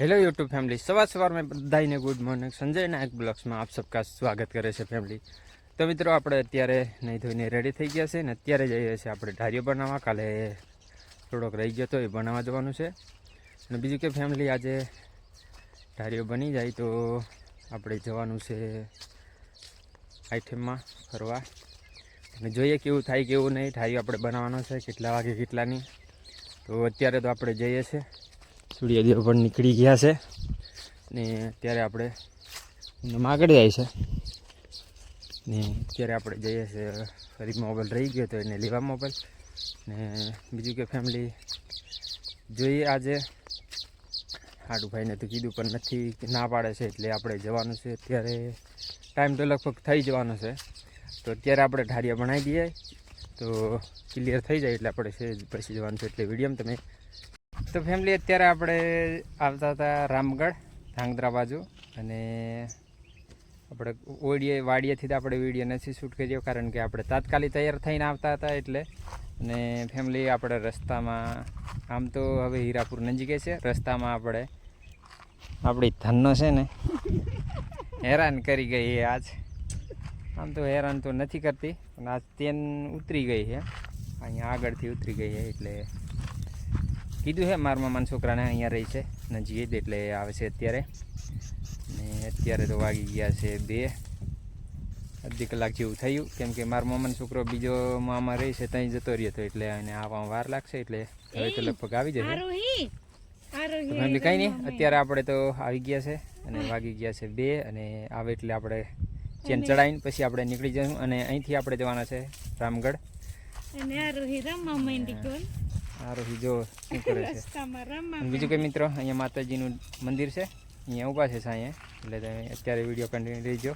Hello YouTube family સવાર સવારમાં બધાને ગુડ મોર્નિંગ સંજય નાયક બ્લોગ્સમાં આપ સબકા સ્વાગત કરે છે ફેમિલી તો મિત્રો, આપણે અત્યારે નહીં ધોઈને રેડી થઈ ગયા છે ને અત્યારે જઈએ છીએ આપણે ઢારીઓ બનાવવા. કાલે થોડોક રહી ગયો તો એ બનાવવા જવાનું છે. અને બીજું કે ફેમિલી આજે ઢારીઓ બની જાય તો આપણે જવાનું છે આઈટમમાં ફરવા. અને જોઈએ કેવું થાય, કેવું નહીં ઢારીઓ આપણે બનાવવાનો છે, કેટલા વાગે, કેટલાની. તો અત્યારે તો આપણે જઈએ છીએ. સૂર્યદેવ પણ નીકળી ગયા છે. ને અત્યારે આપણે આગળ જાય છે. ને અત્યારે આપણે જઈએ છીએ ફરી મોબાઈલ રહી ગયો તો એને લેવા મોબાઈલ. ને બીજું કે ફેમિલી જોઈએ આજે. હાડુભાઈને તો કીધું પણ નથી ના પાડે છે એટલે આપણે જવાનું છે. અત્યારે ટાઈમ તો લગભગ થઈ જવાનો છે. તો અત્યારે આપણે ઢારિયા બનાવી દઈએ. તો ક્લિયર થઈ જાય એટલે આપણે છે પછી જવાનું છે. એટલે વીડિયો તમે તો ફેમિલી અત્યારે આપણે આવતા હતા રામગઢ, ધાંગધ્રા બાજુ. અને આપણે ઓડીએ, વાડીએથી આપણે વીડિયો નથી શૂટ કર્યો, કારણ કે આપણે તાત્કાલિક તૈયાર થઈને આવતા હતા એટલે. અને ફેમિલી આપણે રસ્તામાં, આમ તો હવે હીરાપુર નજીકે છે, રસ્તામાં આપણે, આપણી ધનનો છે ને, હેરાન કરી ગઈ એ આજ. આમ તો હેરાન તો નથી કરતી, પણ આજ તેન ઉતરી ગઈ છે. અહીંયા આગળથી ઉતરી ગઈ છે એટલે કીધું છે મારા મામાના છોકરાને અહીંયા રહી છે નજીક જ એટલે આવે છે અત્યારે. ને અત્યારે તો વાગી ગયા છે બે. અડધી કલાક જેવું થયું કેમ કે મારા મામાનો છોકરો બીજો મામા રહી છે ત્યાં જતો રહ્યો હતો એટલે એને આવવામાં વાર લાગશે એટલે હવે તો લગભગ આવી જશે. ફેમિલી કંઈ નહીં અત્યારે આપણે તો આવી ગયા છે અને વાગી ગયા છે બે અને આવે એટલે આપણે ચેન ચડાવીને પછી આપણે નીકળી જઈશું અને અહીંથી આપણે જવાના છે રામગઢ. અને આરોહી જો શું કરે છે. બીજું કે મિત્રો અહીંયા માતાજીનું મંદિર છે અહીંયા ઊભા છે સાંઈએ એટલે તમે અત્યારે વીડિયો કન્ટિન્યુ રહીજો